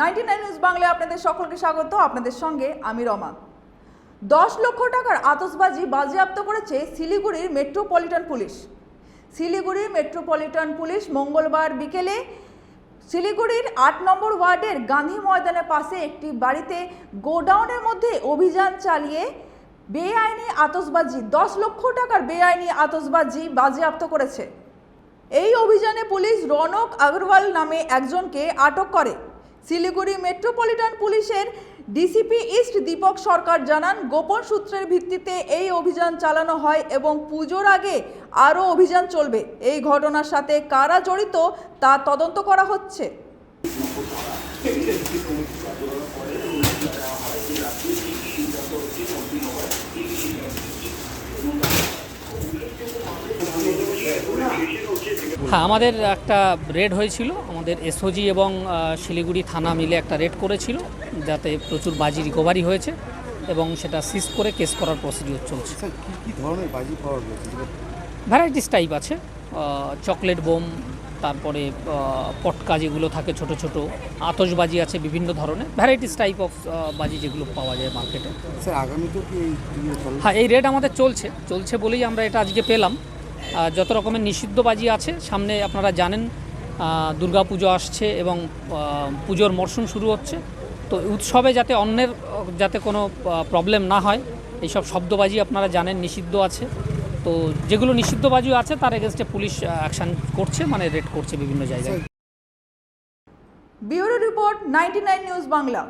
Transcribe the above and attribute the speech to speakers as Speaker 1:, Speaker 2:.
Speaker 1: Ninety nine news বাংলায় আপনাদের সকলকে স্বাগত। আপনাদের সঙ্গে আমি রমা। দশ লক্ষ টাকার আতসবাজি বাজেয়াপ্ত করেছে শিলিগুড়ির মেট্রোপলিটন পুলিশ। শিলিগুড়ির মেট্রোপলিটন পুলিশ মঙ্গলবার বিকেলে শিলিগুড়ির আট নম্বর ওয়ার্ডের গান্ধী ময়দানের পাশে একটি বাড়িতে গোডাউনের মধ্যে অভিযান চালিয়ে বেআইনি আতসবাজি, দশ লক্ষ টাকার বেআইনি আতসবাজি বাজেয়াপ্ত করেছে। এই অভিযানে পুলিশ রনক আগরওয়াল নামে একজনকে আটক করে। শিলিগুড়ি মেট্রোপলিটন পুলিশের ডিসিপি ইস্ট দীপক সরকার জানান, গোপন সূত্রের ভিত্তিতে এই অভিযান চালানো হয় এবং পুজোর আগে আরও অভিযান চলবে। এই ঘটনার সাথে কারা জড়িত তা তদন্ত করা হচ্ছে।
Speaker 2: হ্যাঁ আমাদের একটা রেড হয়েছিল। আমাদের এসওজি এবং শিলিগুড়ি থানা মিলে একটা রেড করেছিল যাতে প্রচুর বাজি রিকভারি হয়েছে এবং সেটা সিজ করে কেস করার প্রসিডিওর চলছে। ভ্যারাইটিস টাইপ আছে। চকলেট বোম তারপরে পটকা যেগুলো থাকে ছোট ছোট আতশবাজি আছে বিভিন্ন ধরনের। ভ্যারাইটিস টাইপ অফ বাজি যেগুলো পাওয়া যায় মার্কেটে হ্যাঁ এই রেড আমাদের চলছে। চলছে বলেই আমরা এটা আজকে পেলাম। যত রকমের নিষিদ্ধ বাজি আছে, সামনে আপনারা জানেন দুর্গা পুজো আসছে এবং পুজোর মরশুম শুরু হচ্ছে। তো উৎসবে যাতে অন্যের, যাতে কোনো প্রবলেম না হয়, এইসব শব্দবাজি আপনারা জানেন, নিষিদ্ধ আছে। তো যেগুলো নিষিদ্ধ বাজিও আছে, তার এগেনস্টে পুলিশ অ্যাকশান করছে মানে রেড করছে বিভিন্ন জায়গায়।
Speaker 1: Bureau report ninety news Bangla.